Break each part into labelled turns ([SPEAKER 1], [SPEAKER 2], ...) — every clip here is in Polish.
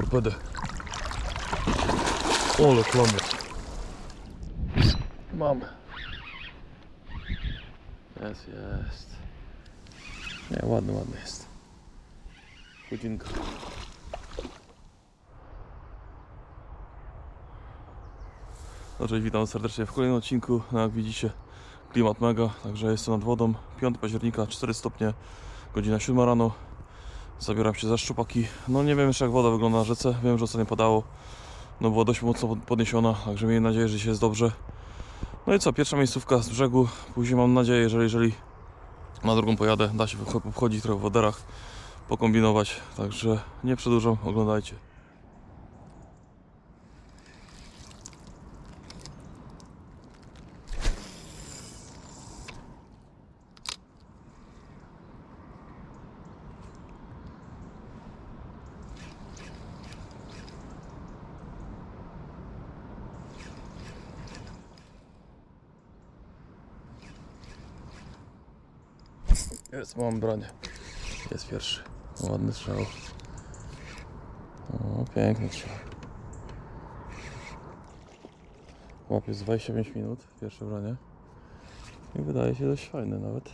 [SPEAKER 1] Torpedę. Ole klamot. Mam. Jest, jest. Nie, ładny, ładny jest. Godzinka. No cześć, witam serdecznie w kolejnym odcinku. No jak widzicie, klimat mega, także jestem nad wodą. 5 października, 4 stopnie, godzina 7 rano. Zabieram się za szczupaki. No nie wiem jeszcze jak woda wygląda na rzece. Wiem, że ostatnio padało. No była dość mocno pod- podniesiona, także miejmy nadzieję, że się jest dobrze. No i co, pierwsza miejscówka z brzegu. Później mam nadzieję, że jeżeli na drugą pojadę, da się wchodzić trochę w woderach, pokombinować. Także nie przedłużam, oglądajcie. Jest, mam bronię. Jest pierwszy. Ładny strzał. O, piękny strzał. Łapie z 25 minut, pierwsze branie. I wydaje się dość fajny nawet.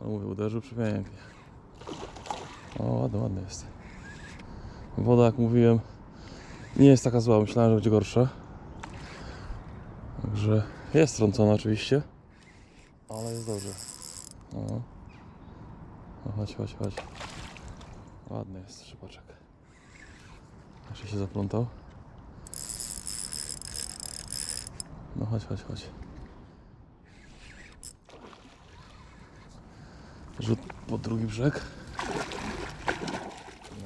[SPEAKER 1] No mówię, uderzył przepięknie. O, ładny, ładny jest. Woda, jak mówiłem, nie jest taka zła. Myślałem, że będzie gorsza. Także jest trącona oczywiście. Ale jest dobrze. No. no chodź, chodź, chodź. Ładny jest szypaczek. Jeszcze się zaplątał. No chodź, chodź, chodź. Rzut pod drugi brzeg.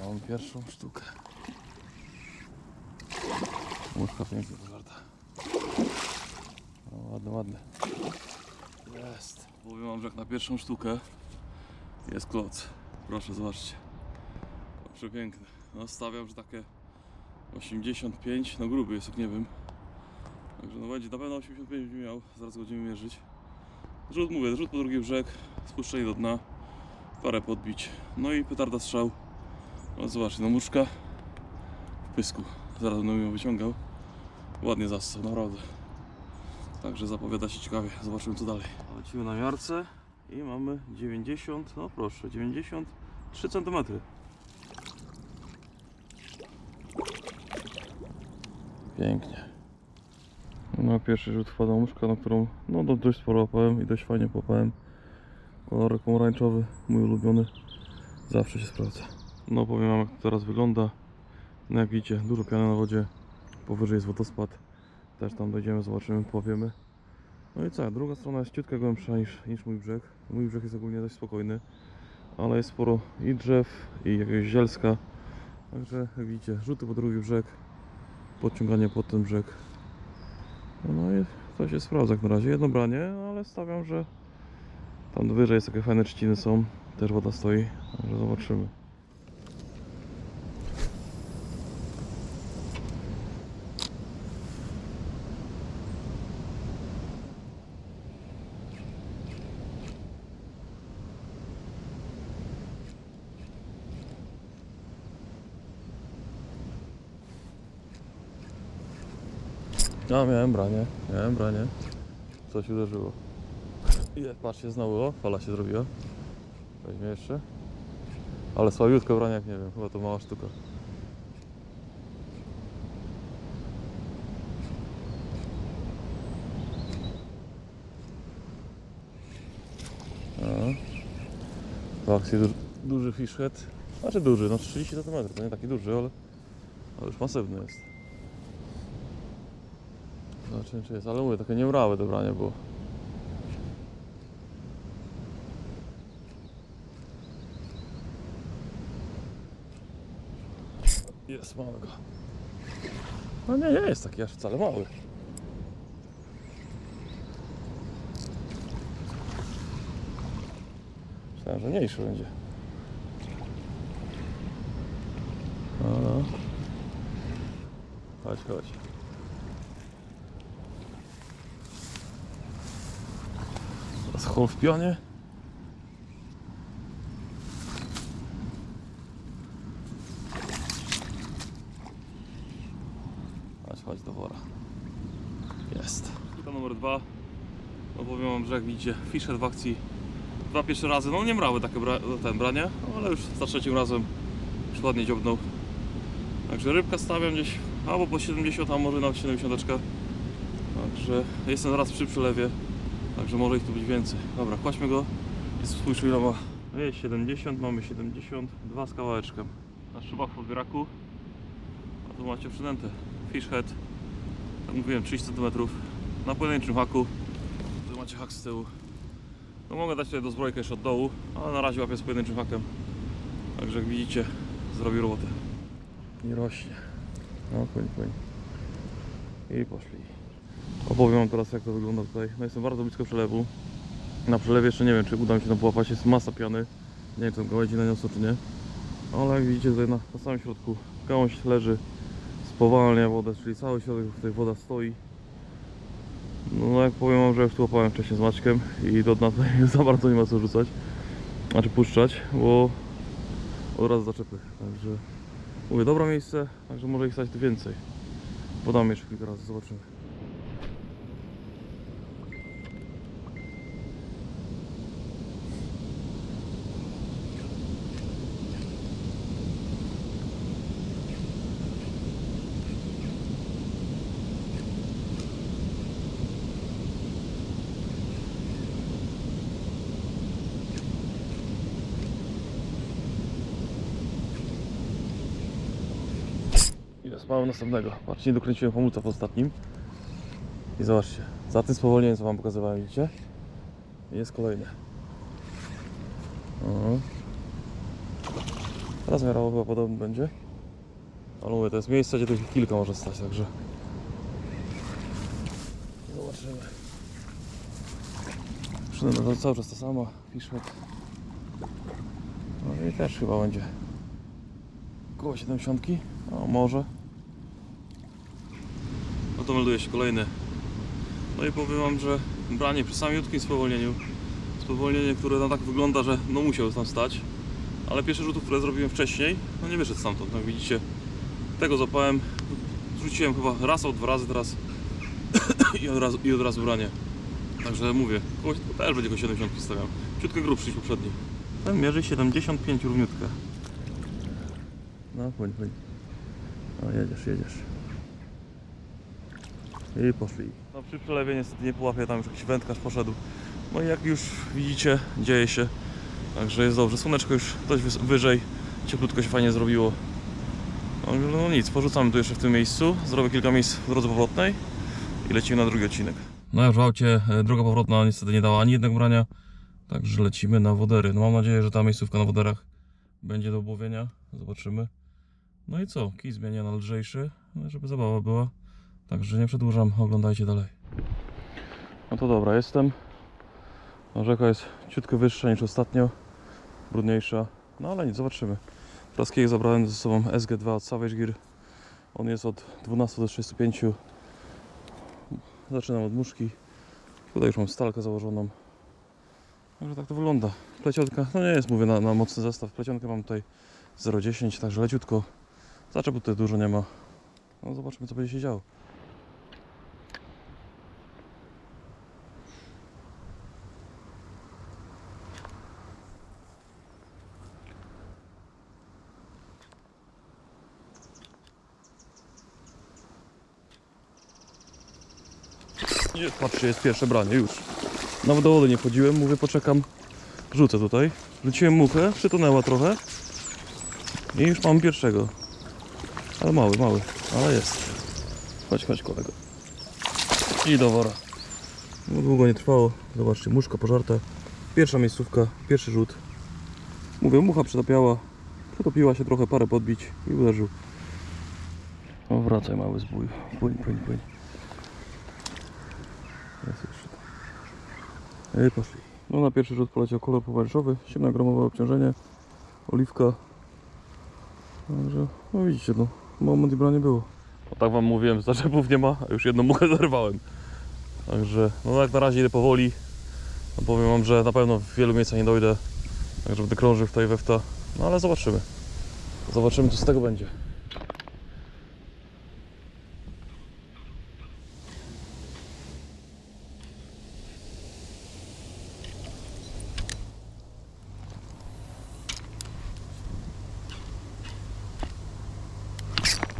[SPEAKER 1] Mam pierwszą sztukę. Łóżka pięknie pożarta. No, ładny, ładny. Jest. Powiem wam, że jak na pierwszą sztukę jest kloc. Proszę, zobaczcie. Przepiękny. No stawiam, że takie 85, no gruby jest, jak nie wiem. Także no będzie, na pewno 85 będzie miał, zaraz będziemy mierzyć. Rzut, mówię, rzut po drugi brzeg, spuszczenie do dna, parę podbić. No i petarda strzał. No zobaczcie, no muszka w pysku. Zaraz będę ją wyciągał. Ładnie zassał, naprawdę. Także zapowiada się ciekawie. Zobaczymy co dalej. Lecimy na miarce i mamy 90, no proszę, 93 cm. Pięknie. No pierwszy rzut wpadła muszka, na którą no do- dość sporo łapałem i dość fajnie popałem. Kolorek pomarańczowy, mój ulubiony. Zawsze się sprawdza. No powiem wam jak to teraz wygląda. No jak widzicie, dużo piany na wodzie. Powyżej jest wodospad. Też tam dojdziemy, zobaczymy, powiemy. No i co, druga strona jest ciutkę głębsza niż, niż mój brzeg. Mój brzeg jest ogólnie dość spokojny, ale jest sporo i drzew, i jakiegoś zielska. Także jak widzicie, rzuty po drugi brzeg, podciąganie pod ten brzeg. No i to się sprawdza jak na razie. Jedno branie, ale stawiam, że tam wyżej jest takie fajne trzciny są. Też woda stoi, także zobaczymy. No, miałem branie, miałem branie. Coś uderzyło. Patrzcie, znowu, o, fala się zrobiła. Weźmie jeszcze. Ale słabiutko branie, jak nie wiem, chyba to mała sztuka. No. W akcji duży, duży fish head. Znaczy duży, no 30 cm, to nie taki duży, ale, ale już masywny jest. Zobaczymy czy jest, ale mówię, takie niemrałe dobranie było. Jest małego. No nie, nie jest taki aż wcale mały. Myślałem, że mniejszy będzie. No, no. Chodź, chodź. schół w pionie. Chodź, chodź do wora. Jest. Sztuka numer dwa. No powiem wam, że jak widzicie, Fisher w akcji dwa pierwsze razy, no nie mrały takie bra ten branie, ale już za trzecim razem już ładnie dziobnął. Także rybka stawiam gdzieś albo po 70, a może nawet 70. Także jestem zaraz przy przylewie także może ich tu być więcej. Dobra, kładźmy go i spójrzmy ile ma. Jest 70, mamy 72 z kawałeczkiem. Na szybach w podbieraku. A tu macie przynętę. Fish head. Jak mówiłem 30 cm. Na pojedynczym haku. Tu macie hak z tyłu. No mogę dać tutaj do zbrojkę jeszcze od dołu, ale na razie łapię z pojedynczym hakiem. Także jak widzicie, zrobi robotę. Nie rośnie. No, płyń, płyń. I poszli. Opowiem wam teraz jak to wygląda tutaj. No jestem bardzo blisko przelewu. Na przelewie jeszcze nie wiem czy uda mi się tam połapać, jest masa piany. Nie wiem czy gałęzi naniosło czy nie. Ale jak widzicie tutaj na, na samym środku gałąź leży, spowalnia wodę, czyli cały środek tutaj woda stoi. No jak powiem wam, że już tu łapałem wcześniej z Maćkiem i do dna tutaj za bardzo nie ma co rzucać. Znaczy puszczać, bo od razu zaczepy. Także mówię, dobre miejsce, także może ich stać tu więcej. Podam jeszcze kilka razy, zobaczymy. I mamy następnego. Patrzcie, nie dokręciłem hamulca w ostatnim. I zobaczcie, za tym spowolnieniem co wam pokazywałem, widzicie? Jest kolejny. O. Teraz miarowo chyba podobny będzie. Ale mówię, to jest miejsce, gdzie tych kilka może stać, także... Zobaczymy. Przynajmniej to cały czas ta sama, Fishhead. No i też chyba będzie Koło 70? O, może. No to melduje się kolejny. No i powiem wam, że branie przy samiutkim spowolnieniu. Spowolnienie, które no tak wygląda, że no musiał tam stać. Ale pierwszy rzut, które zrobiłem wcześniej, no nie wyszedł stamtąd. Jak widzicie, tego zapałem. Rzuciłem chyba raz albo dwa razy teraz i od razu, i od razu branie. Także mówię, kogoś, to też będzie go 70 stawiam. Ciutkę grubszy niż poprzedni. Ten mierzy 75 równiutkę. No, płyń, płyń. No, jedziesz, jedziesz. I poszli. No przy przelewie niestety nie połapię, tam już jakiś wędkarz poszedł. No i jak już widzicie, dzieje się. Także jest dobrze. Słoneczko już dość wyżej. Cieplutko się fajnie zrobiło. No, no nic, porzucamy tu jeszcze w tym miejscu. Zrobię kilka miejsc w drodze powrotnej i lecimy na drugi odcinek. No już w aucie e, droga powrotna niestety nie dała ani jednego brania. Także lecimy na wodery. No mam nadzieję, że ta miejscówka na woderach będzie do obłowienia. Zobaczymy. No i co? Kij zmienia na lżejszy, no, żeby zabawa była. Także nie przedłużam, oglądajcie dalej. No to dobra, jestem. No, rzeka jest ciutko wyższa niż ostatnio, brudniejsza. No ale nic, zobaczymy. Teraz kij zabrałem ze sobą SG2 od Savage Gear. On jest od 12 do 35. Zaczynam od muszki. Tutaj już mam stalkę założoną. Także tak to wygląda. Plecionka, no nie jest mówię na, na mocny zestaw. Plecionkę mam tutaj 0,10, także leciutko. Zaczepu tutaj dużo nie ma. No zobaczymy co będzie się działo. Nie, patrzcie, jest pierwsze branie już. Nawet do wody nie wchodziłem, mówię poczekam, rzucę tutaj. Rzuciłem muchę, przytonęła trochę. I już mam pierwszego. Ale mały, mały, ale jest. Chodź, chodź kolego. I do wora. No długo nie trwało. Zobaczcie, muszka pożarta. Pierwsza miejscówka, pierwszy rzut. Mówię, mucha przytopiała. Przytopiła się trochę, parę podbić i uderzył. O, wracaj mały zbój. Płyń, płyń, płyń. Jest jeszcze tam. I poszli. No na pierwszy rzut poleciał kolor pomarańczowy, 7-gramowe obciążenie, oliwka. Także, no widzicie, no, moment i branie było. No tak wam mówiłem, zaczepów nie ma, a już jedną muchę zerwałem. Także, no jak na razie idę powoli. No powiem wam, że na pewno w wielu miejscach nie dojdę. Także będę krążył tutaj we wta. No ale zobaczymy. Zobaczymy co z tego będzie.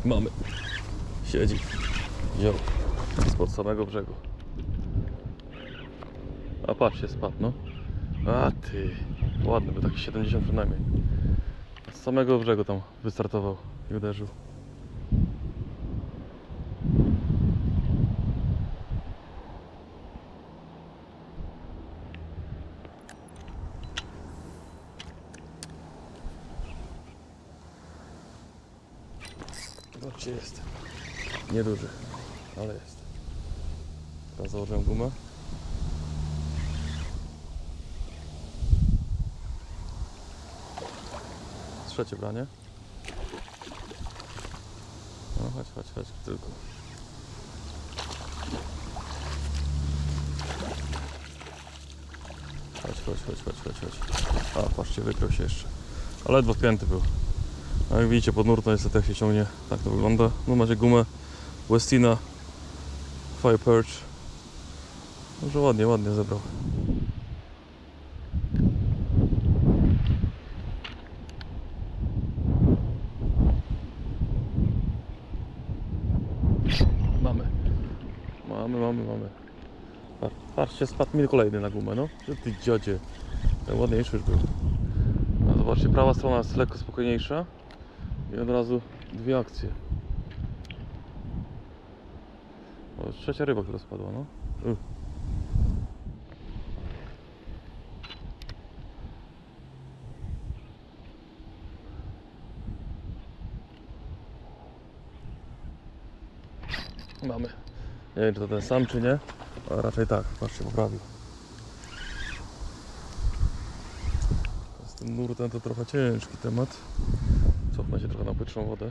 [SPEAKER 1] Mamy. Siedzi. Wziął. Spod samego brzegu. A patrzcie, spadł, no. A ty. Ładny, był taki 70 przynajmniej. Z samego brzegu tam wystartował i uderzył. Zobaczcie, jest. Nieduży, ale jest. Teraz założyłem gumę. Trzecie branie. No chodź, chodź, chodź, tylko. Chodź, chodź, chodź, chodź, chodź, chodź. A, patrzcie, wykrył się jeszcze. Ale ledwo wpięty był. No jak widzicie, pod nurtą niestety jak się ciągnie, tak to wygląda. No macie gumę Westina Fire Perch. Może ładnie, ładnie zebrał. Mamy. Mamy, mamy, mamy. Patrzcie, spadł mi kolejny na gumę, no. Ty dziodzie. Ten ładniejszy już był. No zobaczcie, prawa strona jest lekko spokojniejsza. I od razu dwie akcje. O, trzecia ryba, która spadła, no. Y. Mamy. Nie wiem, czy to ten sam, czy nie, ale raczej tak. Patrzcie, poprawił. Z tym nurtem to trochę ciężki temat. Cofnę się trochę na płytszą wodę.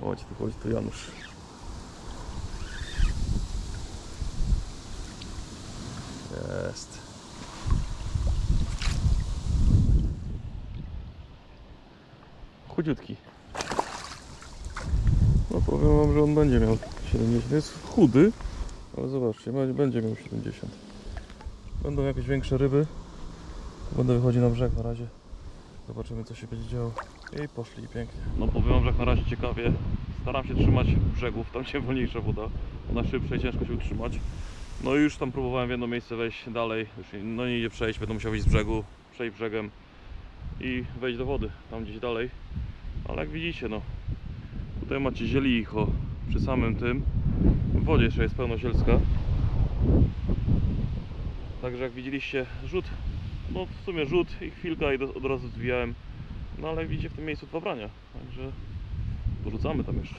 [SPEAKER 1] Chodź tu, chodź tu Janusz. Jest. Chudziutki. No powiem wam, że on będzie miał 70. Jest chudy, ale zobaczcie, będzie- miał 70. Będą jakieś większe ryby. Będę wychodził na brzeg na razie. Zobaczymy co się będzie działo. I poszli i pięknie. No powiem wam, że jak na razie ciekawie. Staram się trzymać brzegów, tam się wolniejsza woda. Ona szybsza i ciężko się utrzymać. No i już tam próbowałem w jedno miejsce wejść dalej. Już no nie idzie przejść, będę musiał wyjść z brzegu, przejść brzegiem i wejść do wody, tam gdzieś dalej. Ale jak widzicie, no tutaj macie zielicho przy samym tym. W wodzie jeszcze jest pełnosielska. Także jak widzieliście rzut, no w sumie rzut i chwilka i do, od razu zwijałem. No ale widzicie w tym miejscu dwa brania, także porzucamy tam jeszcze.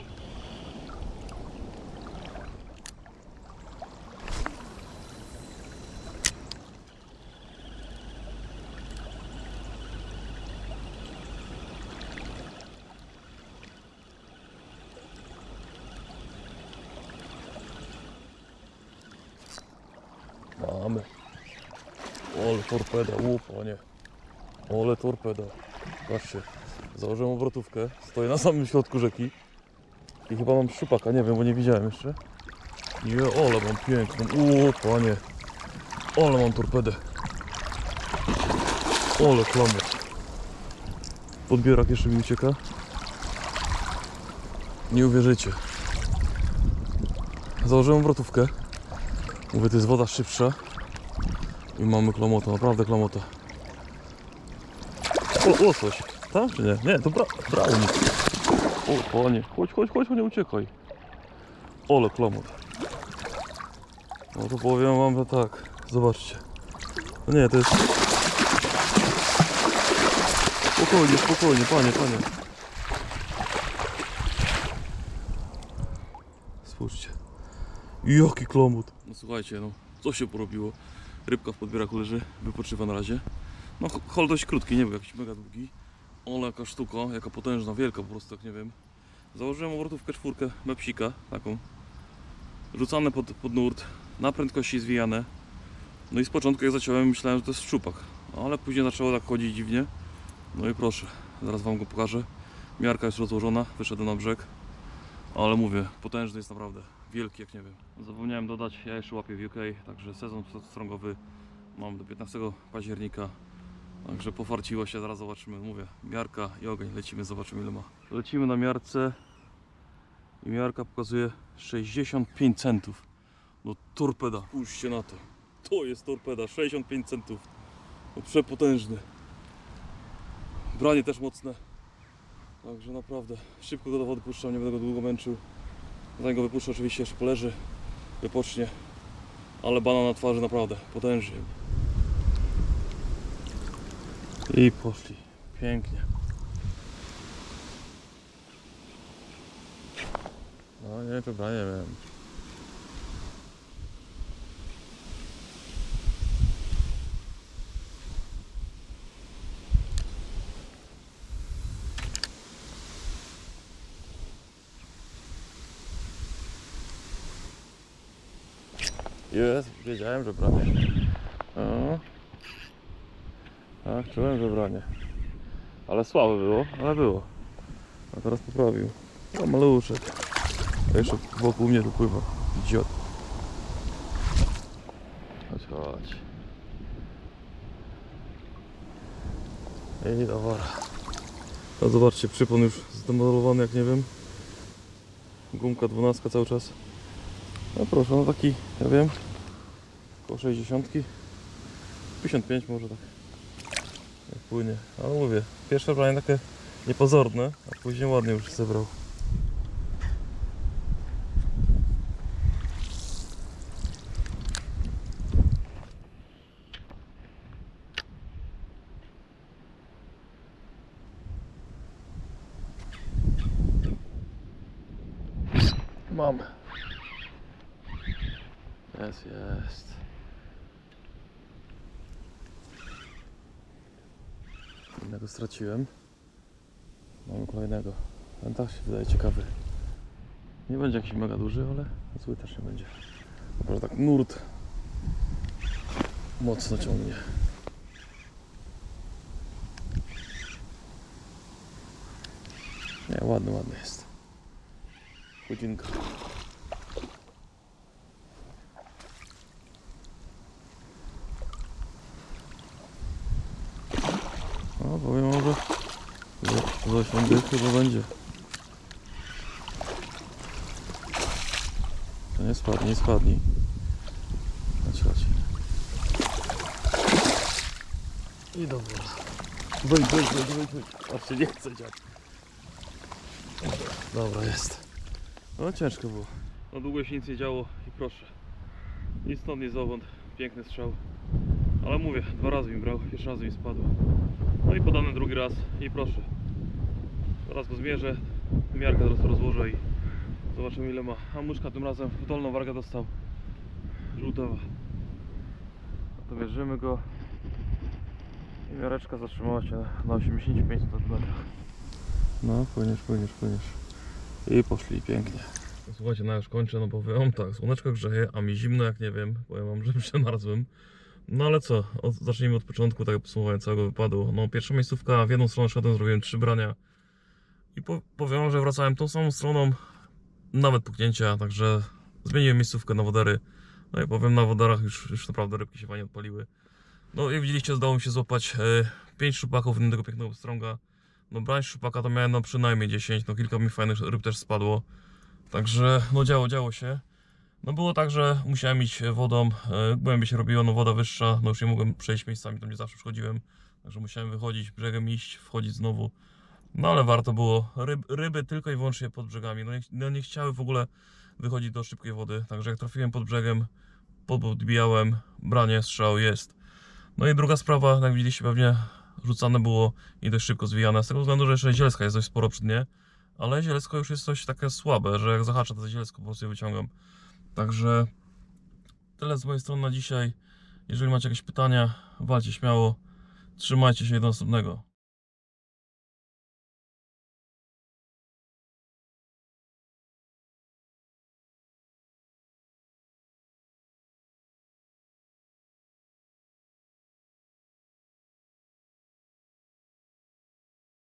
[SPEAKER 1] Mamy. Ole torpeda, łup, o. Ole torpeda. Patrzcie, założyłem obrotówkę, stoję na samym środku rzeki i chyba mam szczupaka, nie wiem, bo nie widziałem jeszcze. Nie, ole mam piękną, o panie. Ole mam torpedę. Ole klamot. Podbierak jeszcze mi ucieka. Nie uwierzycie. Założyłem obrotówkę. Mówię, to jest woda szybsza. I mamy klamota, naprawdę klamota. O, łosoś. Tak czy nie? Nie, to bra brownie. O, panie. Chodź, chodź, chodź, nie uciekaj. Ole klamot. No to powiem wam, że tak. Zobaczcie. No nie, to jest... Spokojnie, spokojnie, panie, panie. Spójrzcie. Jaki klamot. No słuchajcie, no co się porobiło? Rybka w podbieraku leży, wypoczywa na razie. No hol dość krótki, nie był jakiś mega długi. Ale jaka sztuka, jaka potężna, wielka po prostu, jak nie wiem. Założyłem obrotówkę czwórkę mepsika, taką. Rzucane pod, pod nurt, na prędkości zwijane. No i z początku jak zaciąłem myślałem, że to jest szczupak. No, ale później zaczęło tak chodzić dziwnie. No i proszę, zaraz wam go pokażę. Miarka jest rozłożona, wyszedłem na brzeg. Ale mówię, potężny jest naprawdę. Wielki jak nie wiem. Zapomniałem dodać, ja jeszcze łapię w UK, także sezon strągowy mam do 15 października. Także pofarciło się, zaraz zobaczymy. Mówię, miarka i ogień, lecimy, zobaczymy ile ma. Lecimy na miarce i miarka pokazuje 65 centów. No torpeda, spójrzcie na to. To jest torpeda, 65 centów. No przepotężny. Branie też mocne. Także naprawdę szybko go do wody puszczam, nie będę go długo męczył. Zanim go wypuszczę oczywiście jeszcze poleży, wypocznie. Ale bana na twarzy naprawdę potężnie. I poszli. Pięknie. No nie, to branie wiem. Jest, wiedziałem, że branie. O. Tak, czułem, że branie. Ale słabe było, ale było. A teraz poprawił. O, maluszek. A jeszcze wokół mnie tu pływa. Chodź, chodź. I dobra. No zobaczcie, przypon już zdemalowany jak nie wiem. Gumka 12 cały czas. No proszę, no taki, ja wiem, około 60. 55 może tak. Jak płynie. Ale mówię, pierwsze branie takie niepozorne, a później ładnie już zebrał. Mam. Jest, jest. Innego straciłem. Mamy kolejnego. Ten tak się wydaje ciekawy. Nie będzie jakiś mega duży, ale zły też nie będzie. Może tak nurt mocno ciągnie. Nie, ładny, ładny jest. Chudzinka. No, powiem może 8 dych chyba będzie. To nie spadnie, nie spadnij. Chodź, chodź. I dobra. Wejdź, wejdź, wejdź, wejdź, wejdź. A się nie chce dziać. Dobra, jest. No ciężko było. No długo się nic nie działo i proszę. Nic stąd, nic zowąd. Piękny strzał. Ale mówię, dwa razy mi brał, pierwszy raz mi spadł. No i podany drugi raz i proszę. Teraz go zmierzę, miarkę teraz rozłożę i zobaczymy ile ma. A muszka tym razem w dolną wargę dostał. Żółtowa. No to mierzymy go. I miareczka zatrzymała się na 85 cm. No, płyniesz, płyniesz, płyniesz. I poszli pięknie. Słuchajcie, no już kończę, no bo wiem tak, słoneczko grzeje, a mi zimno jak nie wiem, powiem wam, że przemarzłem. No ale co, od, zacznijmy od początku, tak podsumowanie całego wypadu. No pierwsza miejscówka, w jedną stronę szedłem, zrobiłem trzy brania. I po, powiem, że wracałem tą samą stroną, nawet puknięcia, także zmieniłem miejscówkę na wodery. No i powiem, na wodarach już, już naprawdę rybki się fajnie odpaliły. No jak widzieliście, udało mi się złapać e, 5 szczupaków, jednego pięknego pstrąga. No brań szczupaka to miałem no przynajmniej 10, no kilka mi fajnych ryb też spadło. Także no działo, działo się. No było tak, że musiałem iść wodą, e, głębiej się robiło, no woda wyższa, no już nie mogłem przejść miejscami, tam gdzie zawsze przychodziłem. Także musiałem wychodzić brzegiem, iść, wchodzić znowu. No ale warto było. Ryb, ryby tylko i wyłącznie pod brzegami. No nie, no nie chciały w ogóle wychodzić do szybkiej wody. Także jak trafiłem pod brzegiem, podbijałem, branie, strzał jest. No i druga sprawa, jak widzieliście pewnie, rzucane było i dość szybko zwijane. Z tego względu, że jeszcze zielska jest dość sporo przy dnie. Ale zielsko już jest coś takie słabe, że jak zahaczę to zielsko po prostu je wyciągam. Także tyle z mojej strony na dzisiaj. Jeżeli macie jakieś pytania, walcie śmiało. Trzymajcie się do następnego.